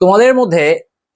তোমাদের মধ্যে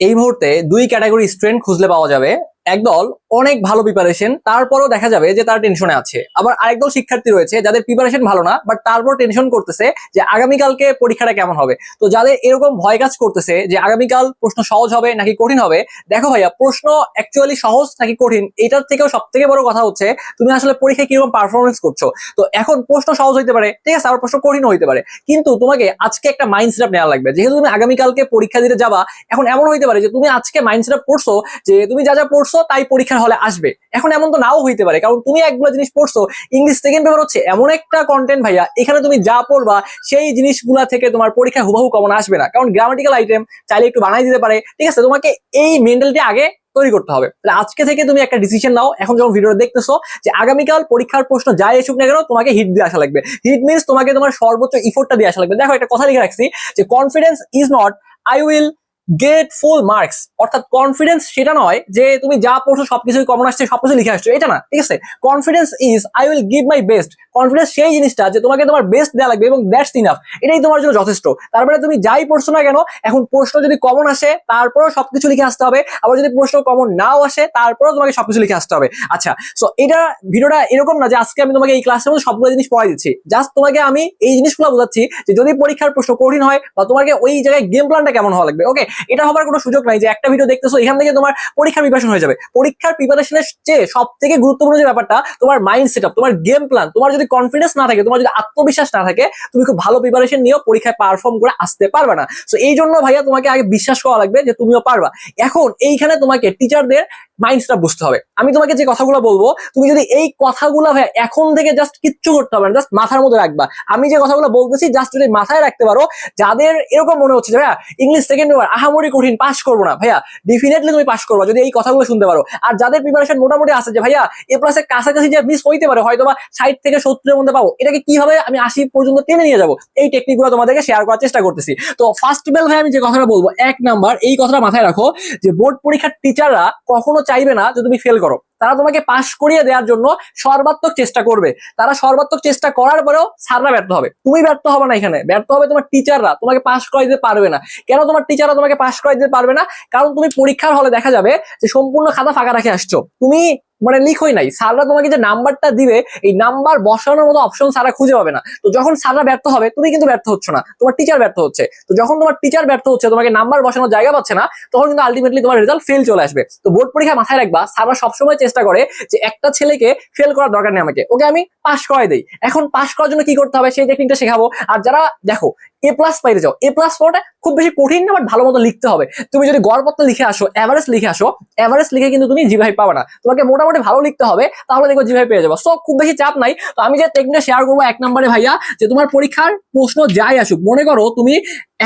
এই মুহূর্তে দুই ক্যাটাগরি স্টুডেন্ট খুঁজলে পাওয়া যাবে। একদল অনেক ভালো প্রিপারেশন তারপরও দেখা যাবে যে তারা টেনশনে আছে। আবার আরেকদল শিক্ষার্থী রয়েছে, যাদের প্রিপারেশন ভালো না বাট তারপর টেনশন করতেছে যে আগামীকালকে পরীক্ষাটা কেমন হবে। তো যাদের এরকম ভয় কাজ করতেছে যে আগামীকাল প্রশ্ন সহজ হবে নাকি কঠিন হবে, দেখো ভাইয়া, প্রশ্ন অ্যাকচুয়ালি সহজ নাকি কঠিন, এটার থেকেও সব থেকে বড় কথা হচ্ছে তুমি আসলে পরীক্ষায় কীরকম পারফরমেন্স করছ। তো এখন প্রশ্ন সহজ হইতে পারে, ঠিক আছে, আবার প্রশ্ন কঠিন হইতে পারে। কিন্তু তোমাকে আজকে একটা মাইন্ড সেট নেওয়া লাগবে। যেহেতু তুমি আগামীকালকে পরীক্ষা দিতে যাবা, এখন এমন হইতে পারে যে তুমি আজকে মাইন্ড সেট পড়ছো যে তুমি যা যা পড়ছো তাই পরীক্ষার হলে আসবে। এখন এমন তো নাও হইতে পারে, কারণ তুমি একগুলো জিনিস পড়ছো ইংলিশ সেকেন্ড পেপার হচ্ছে এমন একটা কন্টেন্ট ভাইয়া, এখানে তুমি যা পড়বা, সেই জিনিসগুলা থেকে তোমার পরীক্ষায় হুবাহু কমন আসবে না। কারণ গ্রামাটিক্যাল আইটেম চাইলে একটু বানাই দিতে পারে, ঠিক আছে? তোমাকে এই মেন্টালিটি আগে তৈরি করতে হবে। তাহলে আজকে থেকে তুমি একটা ডিসিশন নাও, এখন যখন ভিডিও দেখতেছো, যে আগামীকাল পরীক্ষার প্রশ্ন যাই এসুক না কেন, তোমাকে হিট দিয়ে আসা লাগবে। হিট মিনস তোমাকে তোমার সর্বোচ্চ ইফোর্টটা দিয়ে আসা লাগবে। দেখো একটা কথা লিখে রাখছি, যে confidence is not I will get full marks অর্থাৎ কনফিডেন্স সেটা নয় যে তুমি যা পড়ছো সবকিছুই কমন আসছে সবকিছু লিখে আসছো, এটা না, ঠিক আছে? Confidence is I will give my best confidence সেই জিনিসটা যে তোমাকে তোমার বেস্ট দেওয়া লাগবে এবং দ্যাটস ইনাফ এটাই তোমার জন্য যথেষ্ট। তারপরে তুমি যাই পড়ছো না কেন, এখন প্রশ্ন যদি কমন আসে, তারপরেও সবকিছু লিখে আসতে হবে। আবার যদি প্রশ্ন কমন নাও আসে, তারপরেও তোমাকে সবকিছু লিখে আসতে হবে। আচ্ছা সো এটা ভিডিওটা এরকম না যে আজকে আমি তোমাকে এই ক্লাসের মধ্যে সবগুলো জিনিস পড়াই দিচ্ছি। জাস্ট তোমাকে আমি এই জিনিসগুলো বোঝাচ্ছি যে যদি পরীক্ষার প্রশ্ন কঠিন হয় বা তোমাকে ওই জায়গায় গেম প্ল্যানটা কেমন হওয়া লাগবে ওকে এটা হবার কোনো সুযোগ নাই যে একটা ভিডিও দেখতেছো, এখান থেকে তোমার পরীক্ষার প্রিপারেশন হয়ে যাবে। পরীক্ষার প্রিপারেশনের চেয়ে সব থেকে গুরুত্বপূর্ণ যে ব্যাপারটা, তোমার মাইন্ড সেট তোমার গেম প্ল্যান তোমার যদি কনফিডেন্স না থাকে, তোমার যদি আত্মবিশ্বাস না থাকে, তুমি খুব ভালো প্রিপারেশন নিয়েও পরীক্ষায় পারফর্ম করে আসতে পারবে না। তো এই জন্য ভাইয়া তোমাকে আগে বিশ্বাস করা লাগবে যে তুমিও পারবা। এখন এইখানে তোমাকে টিচারদের মাইন্ডসটা বুঝতে হবে। আমি তোমাকে যে কথাগুলো বলব, তুমি যদি এই কথাগুলো ভাইয়া এখন থেকে জাস্ট কিচ্ছু করতে হবে না জাস্ট মাথার মধ্যে রাখবা। আমি যে কথাগুলো বলতেছি জাস্ট যদি মাথায় রাখতে পারো, যাদের এরকম মনে হচ্ছে যে ভাইয়া ইংলিশ সেকেন্ড পেপার আহামরি কঠিন পাস করব না। ভাইয়া ডেফিনেটলি তুমি পাশ করব, যদি এই কথাগুলো শুনতে পারো। আর যাদের প্রিপারেশন মোটামুটি আছে যে, ভাইয়া, এ প্লাসের কাছাকাছি যে মিস হইতে পারে হয়তো বা ষাট থেকে সত্তরের মধ্যে পাবো এটাকে কীভাবে আমি আশি পর্যন্ত টেনে নিয়ে যাব। এই টেকনিকগুলো তোমাদেরকে শেয়ার করার চেষ্টা করতেছি। তো ফার্স্ট বেল ভাই আমি যে কথাটা বলব, এক নাম্বার এই কথাটা মাথায় রাখো যে বোর্ড পরীক্ষার টিচাররা কখনো চাইবে না যে, তুমি ফেল করো। তারা তোমাকে পাশ করিয়ে দেওয়ার জন্য সর্বাত্মক চেষ্টা করবে। তারা সর্বাত্মক চেষ্টা করার পরেও সাররা ব্যর্থ হবে। তুমি ব্যর্থ হবে না এখানে। ব্যর্থ হবে তোমার টিচাররা তোমাকে পাশ করাই দিতে পারবে না। কেন তোমার টিচাররা তোমাকে পাশ করাই দিতে পারবে না? কারণ তুমি পরীক্ষার হলে দেখা যাবে যে সম্পূর্ণ খাতা ফাঁকা রাখে আসছো। তুমি মানে লিখোই নাই। স্যাররা তোমাকে যে নাম্বারটা দিবে, এই নাম্বার বসানোর মতো অপশন স্যাররা খুঁজে পাবে না। তো যখন স্যাররা ব্যর্থ হবে, তুমি কিন্তু ব্যর্থ হচ্ছ না। তোমার টিচার ব্যর্থ হচ্ছে। তো যখন তোমার টিচার ব্যর্থ হচ্ছে, তোমাকে নাম্বার বসানোর জায়গা পাচ্ছে না, তখন কিন্তু আলটিমেটলি তোমার রেজাল্ট ফেল চলে আসবে। তো বোর্ড পরীক্ষা মাথায় রাখবা, স্যাররা সবসময় চেষ্টা করে যে একটা ছেলেকে ফেল করার দরকার নেই আমাকে। ওকে আমি পাশ করাই দিই। এখন পাশ করার জন্য কি করতে হবে? সেই টেকনিকটা শেখাবো। আর যারা, দেখো এ প্লাস পাইতে যাও এ প্লাস পাওয়াটা খুব বেশি কঠিন না বাট ভালো মতো লিখতে হবে। তুমি যদি গড়পত্র লিখে আসো এভারেজ লিখে আসো এভারেজ লিখে কিন্তু তুমি জিভাই পাবে না। তোমাকে মোটামুটি ভালো লিখতে হবে, তাহলে দেখো জিভাই পেয়ে যাব। সো খুব বেশি চাপ নাই। তো আমি যে টেকনিকটা শেয়ার করব এক নম্বরে ভাইয়া, যে তোমার পরীক্ষার প্রশ্ন যাই আসুক, মনে করো তুমি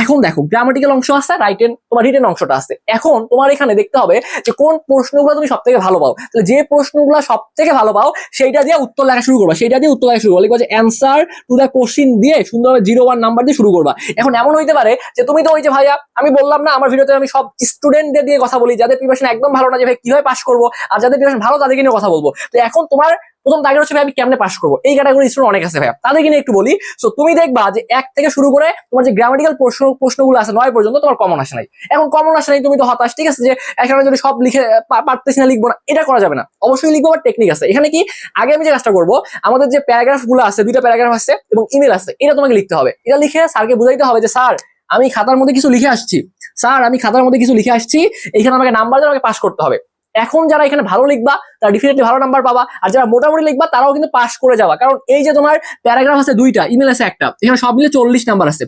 এখন দেখো গ্রামাটিক্যাল অংশ আছে রাইটেন তোমার রিটেন অংশটা আছে। এখন তোমার এখানে দেখতে হবে যে কোন প্রশ্নগুলো তুমি সব থেকে ভালো পাও। তাহলে যে প্রশ্নগুলো সব থেকে ভালো পাও, সেইটা দিয়ে উত্তর লেখা শুরু করবা, সেইটা দিয়ে উত্তর লেখা শুরু করবা। লিখবা যে অ্যান্সার টু দ্য কোশ্চিন দিয়ে সুন্দরভাবে জিরো ওয়ান নাম্বার দিয়ে শুরু করবা। এখন এমন হইতে পারে যে তুমি তো ওই যে ভাইয়া, আমি বললাম না, আমার ভিডিওতে আমি সব স্টুডেন্টদের দিয়ে কথা বলি, যাদের প্রিপারেশন একদম ভালো না, যে ভাই কীভাবে পাস করব, আর যাদের প্রিপারেশন ভালো তাদেরকে নিয়ে কথা বলব। তো এখন তোমার প্রথম টার্গেট হচ্ছে ভাই আমি কেমনে পাস করব? এই ক্যাটাগরি স্টুডেন্ট অনেক আছে ভাইয়া। তাদেরকে নিয়ে একটু বলি। সো তুমি দেখবা যে এক থেকে শুরু করে তোমার যে গ্রামাটিক্যাল প্রশ্ন, প্রশ্নগুলো আছে নয় পর্যন্ত তোমার কমন আসে নাই। এখন কমন আসে নাই, তুমি তো হতাশ, ঠিক আছে? যে এখানে যদি সব লিখে পারতেছি না লিখব না, এটা করা যাবে না। অবশ্যই লিখব, আবার টেকনিক আছে। এখানে কি? আগে আমি যে কাজটা করব, আমাদের যে প্যারাগ্রাফগুলো আছে, দুইটা প্যারাগ্রাফ আছে এবং ইমেল আছে, এটা তোমাকে লিখতে হবে। এটা লিখে স্যারকে বুঝাইতে হবে যে, স্যার, আমি খাতার মধ্যে কিছু লিখে আসছি। স্যার, আমি খাতার মধ্যে কিছু লিখে আসছি। এখানে আমাকে নাম্বার দিয়ে আমাকে পাস করতে হবে। এখন যারা এখানে ভালো লিখবা, তারা ডেফিনেটলি ভালো নাম্বার পাবা। আর যারা মোটামুটি লিখবা, তারাও কিন্তু পাস করে যাওয়া কারণ এই যে তোমার প্যারাগ্রাফ আছে দুইটা ইমেল আছে একটা। এখানে সব মিলে চল্লিশ নাম্বার আছে।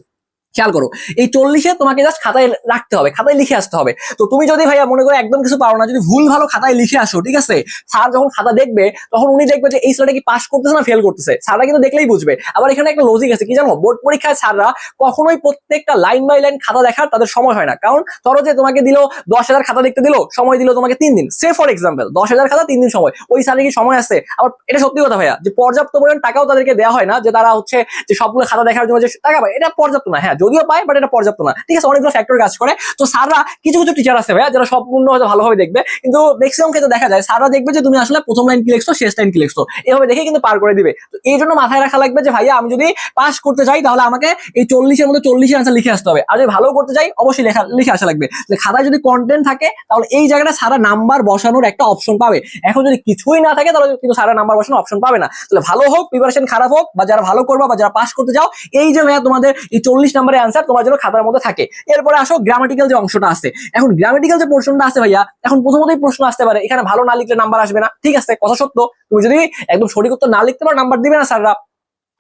খেয়াল করো। এই চল্লিশে তোমাকে জাস্ট খাতায় রাখতে হবে, খাতায় লিখে আসতে হবে। তো তুমি যদি ভাইয়া মনে করো একদম কিছু পারো না, যদি ভুল ভালো খাতায় লিখে আসো, ঠিক আছে? স্যার যখন খাতা দেখবে, তখন উনি দেখবে যে এই ছেলেটা কি পাস করতেছে না ফেল করতেছে। স্যাররা কিন্তু দেখলেই বুঝবে। আবার এখানে একটা লজিক আছে, কি জানো? বোর্ড পরীক্ষায় স্যাররা কখনোই প্রত্যেকটা লাইন বাই লাইন খাতা দেখার তাদের সময় হয় না। কারণ ধরো যে তোমাকে দিল দশ হাজার খাতা দেখতে দিল, সময় দিল তোমাকে তিন দিন। সে ফর এক্সাম্পল দশ হাজার খাতা, তিন দিন সময়। ওই স্যারের কি সময় আছে? আবার এটা সত্যি কথা ভাইয়া, যে পর্যাপ্ত পরিমাণ টাকাও তাদেরকে দেওয়া হয় না, যে তারা হচ্ছে যে সবগুলো খাতা দেখার জন্য যে টাকা পায়, এটা পর্যাপ্ত না। হ্যাঁ যদিও পায় বাট এটা পর্যাপ্ত না। ঠিক আছে, অনেকগুলো ফ্যাক্টর কাজ করে। তো স্যাররা, কিছু কিছু টিচার আছে ভাইয়া, যারা সম্পূর্ণ হয়তো ভালোভাবে দেখবে। কিন্তু ম্যাক্সিমাম ক্ষেত্রে দেখা যায়, স্যাররা দেখবে যে তুমি আসলে প্রথম লাইন কি লিখছো, শেষ লাইন কি লিখছো। এভাবে দেখে কিন্তু পার করে দিবে। তো এই জন্য মাথায় রাখা লাগবে যে ভাইয়া, আমি যদি পাস করতে চাই তাহলে আমাকে এই চল্লিশের মধ্যে চল্লিশের আনসার লিখে আসতে হবে। আর যদি ভালো করতে চাই অবশ্যই লেখা, লিখে আসা লাগবে। যে খাতায় যদি কন্টেন্ট থাকে, তাহলে এই জায়গাটা সারা নাম্বার বসানোর একটা অপশন পাবে। এখন যদি কিছুই না থাকে, তাহলে কিন্তু সারা নাম্বার বসানোর অপশন পাবে না। তাহলে ভালো হোক প্রিপারেশন খারাপ হোক, বা যারা ভালো করবা, বা যারা পাস করতে চাও এই যে ভাইয়া তোমাদের এই চল্লিশ নাম্বারের অ্যান্সার তোমার জন্য খাতার মধ্যে থাকে। এরপরে আসো গ্রামাটিক্যাল যে অংশটা আছে। এখন গ্রামাটিক্যাল যে পোর্শনটা আছে ভাইয়া, এখন প্রথমতই প্রশ্ন আসতে পারে, এখানে ভালো না লিখলে নাম্বার আসবে না। ঠিক আছে, কথা সত্য। তুমি যদি একদম সঠিক উত্তর না লিখতে পারো নাম্বার দিবে না স্যাররা।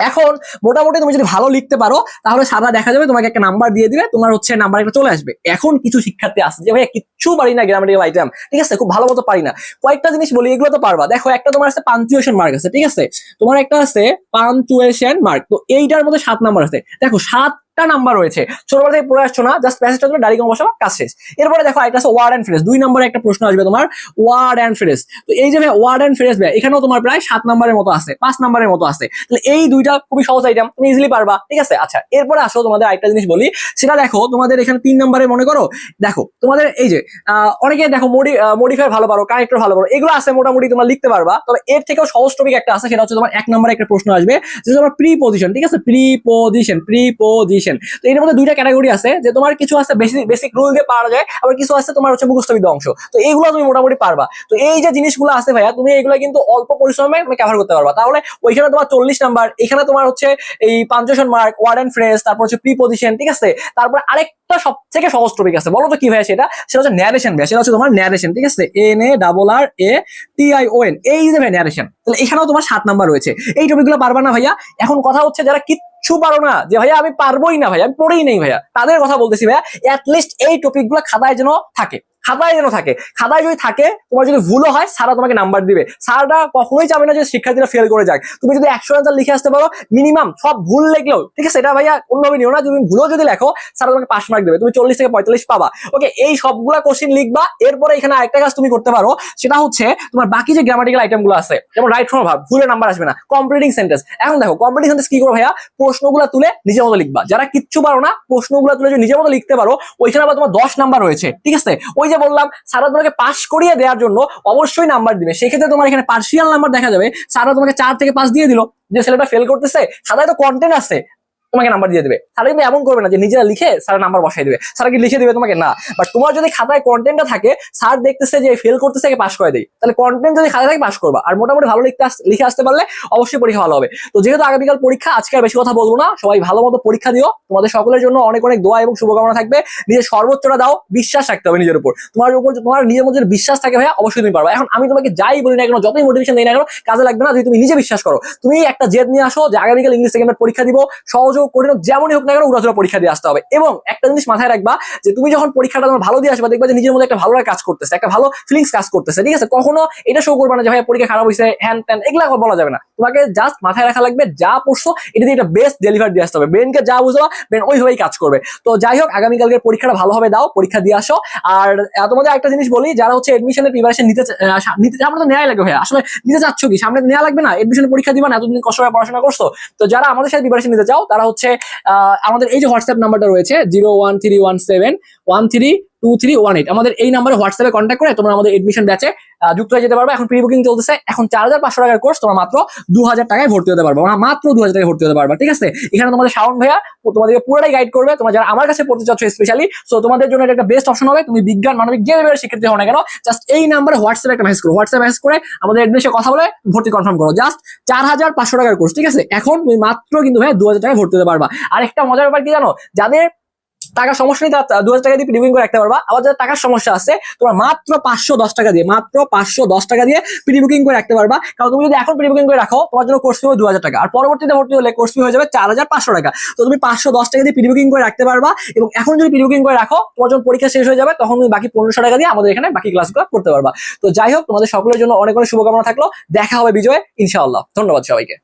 এখন মোটামুটি তুমি যদি ভালো লিখতে পারো, তাহলে সারা দেখা যাবে তোমাকে একটা নাম্বার দিয়ে দিবে, তোমার হচ্ছে নাম্বার একটা চলে আসবে। এখন কিছু শিক্ষার্থী আছে যে ভাইয়া কিচ্ছু পারি না গ্রামাটিক্যাল আইটেম ঠিক আছে, খুব ভালো মতো পারি না। কয়েকটা জিনিস বলি, এগুলো তো পারবা। দেখো, একটা তোমার আছে পাঞ্চুয়েশন মার্ক আছে, ঠিক আছে? তোমার একটা আছে পাঞ্চুয়েশন মার্ক তো এইটার মধ্যে সাত নাম্বার আছে। দেখো সাতটা নাম্বার রয়েছে। ছোটবেলা থেকে পড়ে আসছো না জাস্ট প্যাসেজটা তুমি ডাইরেক্ট বসাবা কাজ শেষ। এরপরে দেখো একটা আছে ওয়ার্ড অ্যান্ড ফ্রেজ দুই নম্বরে একটা প্রশ্ন আসবে তোমার ওয়ার্ড অ্যান্ড ফ্রেজ তো এই যে ওয়ার্ড অ্যান্ড ফ্রেজ ভাই, এখানেও তোমার প্রায় সাত নম্বরের মতো আছে, পাঁচ নম্বরের মতো আছে। তাহলে এই দুইটা খুবই সহজ আইটেম তুমি ইজিলি পারবা, ঠিক আছে? আচ্ছা এরপরে আসো, তোমাদের আরেকটা জিনিস বলি। সেটা দেখো, তোমাদের এখানে তিন নম্বরে মনে করো, দেখো, তোমাদের এই যে অনেকে দেখো মডি মডিফাই ভালো পারো কানেক্টর ভালো পারো, এগুলো আছে মোটামুটি তোমরা লিখতে পারবা। তবে এর থেকেও সহজ টপিক একটা আছে, সেটা হচ্ছে তোমার এক নম্বরে একটা প্রশ্ন আসবে যেটা তোমার প্রি পজিশন ঠিক আছে? প্রি পজিশন প্রি পজিশন তো এর মধ্যে দুইটা ক্যাটাগরি আছে যে তোমার কিছু আছে বেসিক রুল দিয়ে পারা যায়, আবার কিছু আছে তোমার হচ্ছে মুখস্থবিদ অংশ। তো এইগুলো তুমি মোটামুটি পারবা। তো এই যে জিনিসগুলো আছে ভাইয়া, তুমি এগুলো কিন্তু অল্প পরিশ্রমে তুমি কভার করতে পারবা। তাহলে ওইখানে তোমার চল্লিশ নাম্বার এখানে তোমার হচ্ছে এই punctuation mark word and phrase তারপর হচ্ছে প্রি পজিশন ঠিক আছে? তারপর আরেকটা সব থেকে সহজ টপিক আছে। বলো তো কি ভাইয়া সেটা? সেটা হচ্ছে ন্যারেশন ভাইয়া, সেটা হচ্ছে তোমার ন্যারেশন ঠিক আছে? N A double R A T I O N এই যে ভাই ন্যারেশন তাহলে এখানেও তোমার সাত নাম্বার রয়েছে। এই টপিকগুলো পারবা না ভাইয়া। এখন কথা হচ্ছে যারা পারো না। যে ভাইয়া, আমি পারবোই না ভাইয়া, আমি পড়েই নেই ভাইয়া। তাদের কথা বলতেছি ভাইয়া অ্যাটলিস্ট এই টপিকগুলো খাতায় যেন থাকে। খাতায় যেন থাকে। খাতায় যদি থাকে, তোমার যদি ভুলও হয় স্যাররা তোমাকে নাম্বার দিবে। স্যাররা কখনোই চাবে না যে শিক্ষার্থীরা ফেল করে যাক। তুমি যদি একশো আনসার লিখে আসতে পারো মিনিমাম সব ভুল লিখলেও, ঠিক আছে? এটা ভাইয়া অন্যভাবে নিও না তুমি ভুলও যদি লেখো স্যার তোমাকে পাস মার্ক দেবে। তুমি চল্লিশ থেকে পঁয়তাল্লিশ পাবা। ওকে এই সবগুলা কোশ্চিন লিখবা। এরপরে এখানে আরেকটা কাজ তুমি করতে পারো, সেটা হচ্ছে তোমার বাকি যে গ্রামাটিক্যাল আইটেমগুলো আছে, যেমন রাইট ফ্রম ভাব ভুলের নাম্বার আসবে না কম্পিটিং সেন্টেন্স এখন দেখো কম্পিটিং সেন্টেন্স কি করো ভাইয়া? প্রশ্নগুলো তুলে নিজের মতো লিখবা। যারা কিচ্ছু পারো না, প্রশ্নগুলো তুলে যদি নিজের মতো লিখতে পারো, ওইখানে আবার তোমার দশ নাম্বার রয়েছে, ঠিক আছে? ওই যে বললাম, সারা তোমাকে পাস করিয়ে দেওয়ার জন্য অবশ্যই নাম্বার দিবে। সেক্ষেত্রে তোমার এখানে পার্সিয়াল নাম্বার দেখা যাবে। সারা তোমাকে চার থেকে পাঁচ দিয়ে দিল। যে ছেলেটা ফেল করতেছে সাদা তো কন্টেন্ট আছে। তোমাকে নাম্বার দিয়ে দেবে। স্যার কিন্তু এমন করবে না যে নিজেরা লিখে স্যার নাম্বার বসাই দেবে। স্যার কি লিখে দেবে তোমাকে? না। বাট তোমার যদি খাতায় কন্টেন্টটা থাকে স্যার দেখতেছে যে ফেল করতেছে পাস করে দেয়। তাহলে কন্টেন্ট যদি খাতায় থাকে পাস করবা। আর মোটামুটি ভালো লিখতে লিখে আসতে পারলে অবশ্যই পরীক্ষা ভালো হবে। তো যেহেতু আগামীকাল পরীক্ষা, আজকে আর বেশি কথা বলব না। সবাই ভালো মতো পরীক্ষা দিও। তোমাদের সকলের জন্য অনেক অনেক দোয়া এবং শুভকামনা থাকবে। নিজের সর্বোচ্চটা দাও, বিশ্বাস রাখতে হবে নিজের উপর। তোমার উপর তোমার নিজের মধ্যে বিশ্বাস থাকে ভাইয়া, অবশ্যই তুমি পারবে। এখন আমি তোমাকে যাই বলি না কেন, যতই মোটিভেশন দিই না কেন, কাজে লাগবে না। যদি তুমি নিজে বিশ্বাস করো। তুমি একটা জেদ নিয়ে আসো যে আগামীকাল ইংলিশ সেকেন্ডের পরীক্ষা দিব, সহজ হোক কঠিন হোক, যেমনই হোক না কেন উড়াচুরা পরীক্ষা দিয়ে আসতে হবে। এবং একটা জিনিস মাথায় রাখবা যে তুমি যখন পরীক্ষাটা তোমার ভালো দিয়ে আসবে, দেখবা যে নিজের মধ্যে একটা ভালো কাজ করতেছে, একটা ভালো ফিলিংস কাজ করতেছে, ঠিক আছে? কখনো এটা শো করবে না যে, ভাই পরীক্ষা খারাপ হয়েছে হ্যান ত্যান, এগুলা বলা যাবে না। তোমাকে জাস্ট মাথায় রাখা লাগবে, যা পড়ছো, এটা দিয়ে একটা বেস্ট ডেলিভার দিয়ে আসতে হবে। ব্রেনকে যা বুঝবা ব্রেন ওইভাবেই কাজ করবে। তো যাই হোক আগামীকালকে পরীক্ষাটা ভালোভাবে দাও, পরীক্ষা দিয়ে আসো। আর তোমাদের একটা জিনিস বলি, যারা হচ্ছে এডমিশনের প্রিপারেশন নিতে নিতে আমরা তো নেওয়াই লাগে ভাই আসলে নিতে চাচ্ছ কি? সামনে নেওয়া লাগবে না? এডমিশনের পরীক্ষা দিবা না, এতদিন কষ্ট করে পড়াশোনা করছ। তো যারা আমাদের সাথে প্রিপারেশন নিতে চাও, তারা হচ্ছে আমাদের এই যে হোয়াটসঅ্যাপ নাম্বারটা রয়েছে zero one three one seven one three two three one eight আমাদের এই নাম্বারে হোয়াটসঅ্যাপে কন্ট্যাক্ট করে তোমরা আমাদের এডমিশন ব্যাচে যুক্ত হয়ে যেতে পারবে। এখন প্রি বুকিং চলতেছে। এখন চার হাজার পাঁচশো টাকার কোর্স তোমরা মাত্র দু হাজার টাকায় ভর্তি হতে পারবে। মাত্র দু হাজার টাকায় ভর্তি হতে পারবে, ঠিক আছে? এখানে তোমাদের শাওন ভাইয়া তোমাদেরকে পুরোটাই গাইড করবে। তোমরা যারা আমার কাছে পড়তে চাচ্ছ স্পেশালি সো তোমাদের জন্য এটা একটা বেস্ট অপশন হবে। তুমি বিজ্ঞান, মানবিক যে লেভেলের শিক্ষার্থী হও না কেন জাস্ট এই নাম্বারে হোয়াটসঅ্যাপে একটা মেসেজ করো। হোয়াটসঅ্যাপ মেসেজ করে আমাদের এডমিশনে কথা বলে ভর্তি কনফার্ম করো। জাস্ট চার হাজার পাঁচশো টাকার কোর্স ঠিক আছে? এখন তুমি মাত্র কিন্তু ভাই দু হাজার টাকায় ভর্তি হতে পারবা। আর একটা মজার ব্যাপার কি জানো? যাদের টাকার সমস্যা নেই দু টাকা দিয়ে প্রিভিং করে রাখতে পারবা। আবার যাদের টাকার সমস্যা আছে, তোমরা মাত্র পাঁচশো দশ টাকা দিয়ে, মাত্র পাঁচশো দশ টাকা দিয়ে প্রি বুকিং করে রাখতে পারবা। কারণ তুমি যদি এখন প্রি বুকিং করে রাখো, তোমার জন্য কোর্স হবে দু হাজার টাকা। আর পরবর্তীতে ভর্তি হলে কোর্স হয়ে যাবে চার হাজার পাঁচশো টাকা। তো তুমি পাঁচশো দশ টাকা দিয়ে প্রি বুকিং করে রাখতে পারবা এবং এখন যদি প্রি বুকিং করে রাখো, তোমার যখন পরীক্ষা শেষ হয়ে যাবে, তখন তুমি বাকি পনেরোশো টাকা দিয়ে আমাদের এখানে বাকি ক্লাসগুলো করতে পারবা। তো যাই হোক, তোমাদের সকলের জন্য অনেক অনেক শুভকামনা থাকল। দেখা হবে বিজয়, ইনশাআল্লাহ। ধন্যবাদ সবাইকে।